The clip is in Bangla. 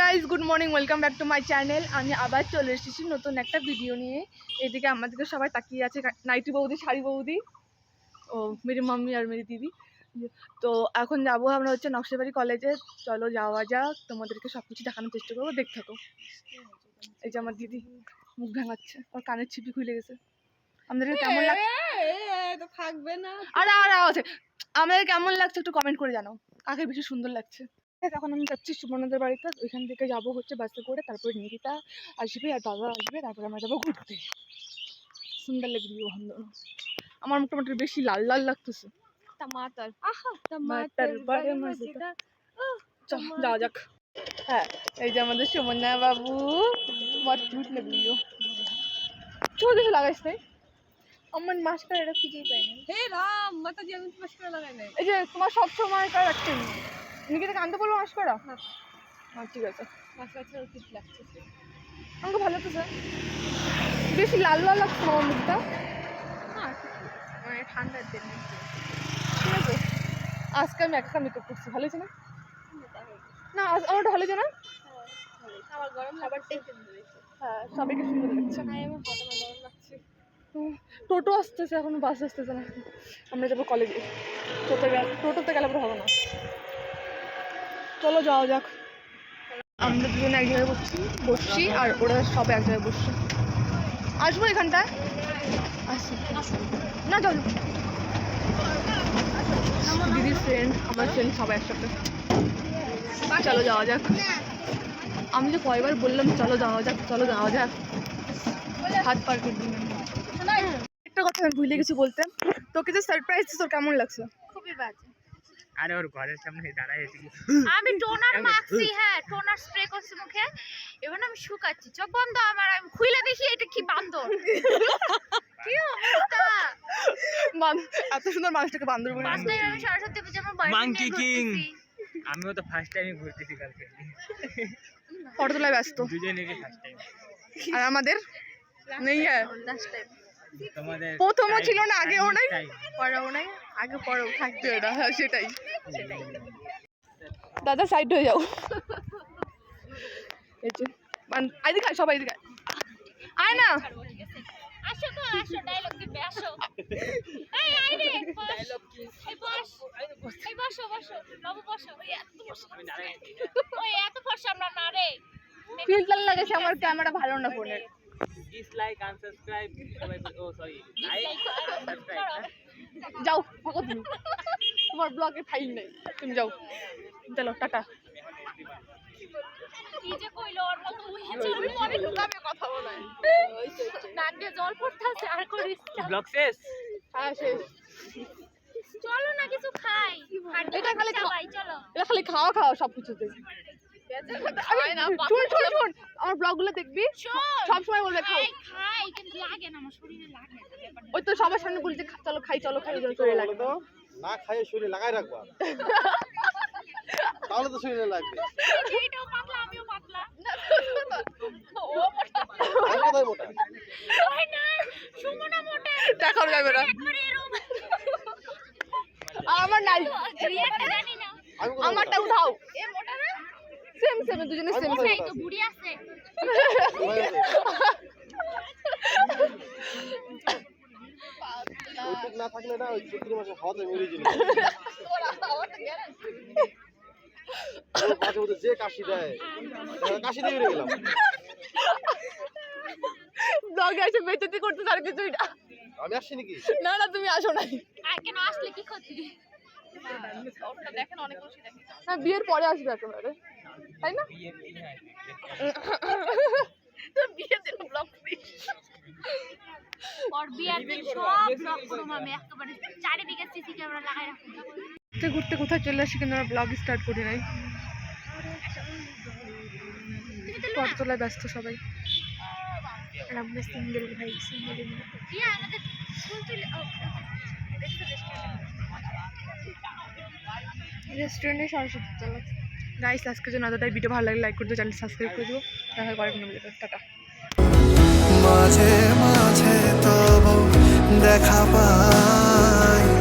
Guys good morning welcome back to my channel আমি আবার চলে এসেছি নতুন একটা ভিডিও নিয়ে। এদিকে আমাদেরকে সবাই তাকিয়ে আছে নাইটি বৌদি শাড়ি বৌদি। ও মেরি মাম্মি আর মেরি দিদি। তো এখন যাব আমরা হচ্ছে নকশাবাড়ি কলেজে চলো যাওয়া যাক তোমাদেরকে সব কিছু দেখানোর চেষ্টা করব। দেখতে থাকো। এই যে আমার দিদি মুখ ভাঙাচ্ছে ওর কানের ছিপি খুলে গেছে। আমাদেরকে কেমন লাগছে থাকবে না। আরে আরে আছে আমাদের কেমন লাগছে একটু কমেন্ট করে জানাও। কাকে বেশি সুন্দর লাগছে? হ্যাঁ, এখন আমি যাচ্ছি সুবর্ণদের বাড়িতে। ওইখান থেকে যাব হচ্ছে বাসে করে তারপর নিকিতা আসবে আর দাদা আসবে তারপরে আমরা যাব ঘুরতে। সুন্দর লাগবে ওখান আমার মোটামুটি বেশি লাল লাল লাগতেছে। টমাটার আহা টমাটার বড় মজাদার যাওয়া যাক। হ্যাঁ এই যে আমাদের সুমন্যা বাবু বড় কিউট চোখ দেখে তাই আমার মাস্কার এটা খুঁজেই পাই না হে রাম মাতাজি আমি মাস্কার লাগাই নাই। এই যে তোমার সব সময়কার একটা নিকিতাকে আনতে বলব মাস্কারা হ্যাঁ। হ্যাঁ ঠিক আছে। আমাকে ভালো লাগতেছে বেশি লাল লাল লাগছে আমার মুখটা? হ্যাঁ মানে ঠান্ডার দিন ঠিক আছে। আজকে আমি একা মেকআপ করছি ভালো হয়েছে না? না আমারটা ভালো হয়েছে না? আমার গরম টেনশন হ্যাঁ সবাইকে সুন্দর লাগছে। হাই আমার গরম লাগছে। টোটো আসতেছে এখন বাস আসতেছে না। আমরা যাব কলেজে টোটো টোটোতে গেলে পরে হবে না। চলো যাওয়া যাক। আমরা দুজনে এক জায়গায় বসছি বসছি আর ওরা সব এক জায়গায় বসছে। আসব এখানটায়? আসি। না চলো। দিদির ফ্রেন্ড আমার ফ্রেন্ড সবাই একসাথে। চলো যাওয়া যাক। আমি যে কয়বার বললাম চলো যাওয়া যাক চলো যাওয়া যাক। হাত পার করে দিন। একটা কথা আমি ভুলে গেছি বলতে। তোকে যে সারপ্রাইজ তোর কেমন লাগছে? খুবই বাজে। আরে ওর ঘরের সামনে দাঁড়ায় এসে আমি টোনার মাখছি হ্যাঁ টোনার স্প্রে করছি মুখে। এবার আমি শুকাচ্ছি। চোখ বন্ধ আমার আমি খুইলা দেখি এটা কি বান্দর। কি অবস্থা? এত সুন্দর মানুষটাকে বান্দর বলে ফার্স্ট টাইম আমি সরস্বতী পুজো আমার Monkey নিয়ে আমিও তো ফার্স্ট টাইমই ঘুরতেছি কালকে ফটো তোলায় ব্যস্ত। দুজনেরই ফার্স্ট টাইম আর আমাদের? নেই হ্যাঁ। টাইম প্রথমও ছিল না আগেও নাই. পরেও নাই। আগে পরেও থাকবে এটা হ্যাঁ সেটাই। দাদা সাইড হয়ে যাও। এদিকে সবাই এদিকে আয়। আয় না। আসো তো আসো ডায়লগ দিবে আসো। এই আই রে ডায়লগ কি এই বস। এই বসো বসো। বাবু বসো। ওই এত বসো। ওই এত ফর্সা আমরা না রে। ফিল্টার লাগাইছে আমার ক্যামেরা ভালো না ফোনের ডিসলাইক আনসাবস্ক্রাইব সবাই ও সরি লাইক সাবস্ক্রাইব যাও থাকো তুমি তোমার ব্লগে ফাইল নেই। তুমি যাও। চলো টাটা। কি যে কইলো ওর মতো উই চলবে অনেক লুকাবে কথা বলে নাক দিয়ে জল পড়তাছে আর করিস না। ব্লগ শেষ? চলো না কিছু খাই। এটা খালি খা- খাই চলো। এটা খালি খাওয়া খাওয়া সব কিছুতে শুন শুন শুন। আমার ব্লগগুলো দেখবি? সবসময় বলবে খাই খাই কিন্তু লাগে না আমার শরীরে লাগে তো সবার সামনে বলছে খা- চলো খাই চলো খাই চলো চলে লাগে তো না খাইয়ে শরীরে লাগাই রাখবা তাহলে তো শরীরে লাগবে। এইটাও পাতলা আমিও পাতলা। আমি কোথায় মোটা? ওই না সুমনা মোটা। যাবে আমার নাই? আমারটা উঠাও। এ মোটা না? সেম সেম দুজনে সেম সেম তো বুড়ি আছে কোথায় আছে? ওইটুক না থাকলে না ওই চৈত্র মাসে হাওয়াতে মরে যাবে মাঝে মধ্যে যে কাশি দেয় কাশি দিয়ে বেরিয়ে গেলাম। ব্লগে এসে বেচতি করতে আর কিছুই না। আমি আসছি নাকি? না না তুমি আসো না কেন আসলে কি ক্ষতি? না বিয়ের পরে আসবে একেবারে তাই না তো বিয়ের দিন ব্লগ ওর বিয়ার দিন সব ব্লক করব আমি একেবারে চারিদিকে সিসি ক্যামেরা লাগাই রাখব ঘুরতে ঘুরতে কোথায় চলে আসি কিন্তু আমরা ব্লগ স্টার্ট করি নাই। ফটো তোলায় ব্যস্ত সবাই। আর আমরা সিঙ্গেল ভাই সিঙ্গেল রেস্টুরেন্টে সরস্বতী তোলা। গাইস আজকের জন্য এতটাই। ভিডিও ভালো লাগলে লাইক করে দিও চ্যানেল সাবস্ক্রাইব করে দিও। দেখা হয় পরের ভিডিও টাটা। দেখা পাই।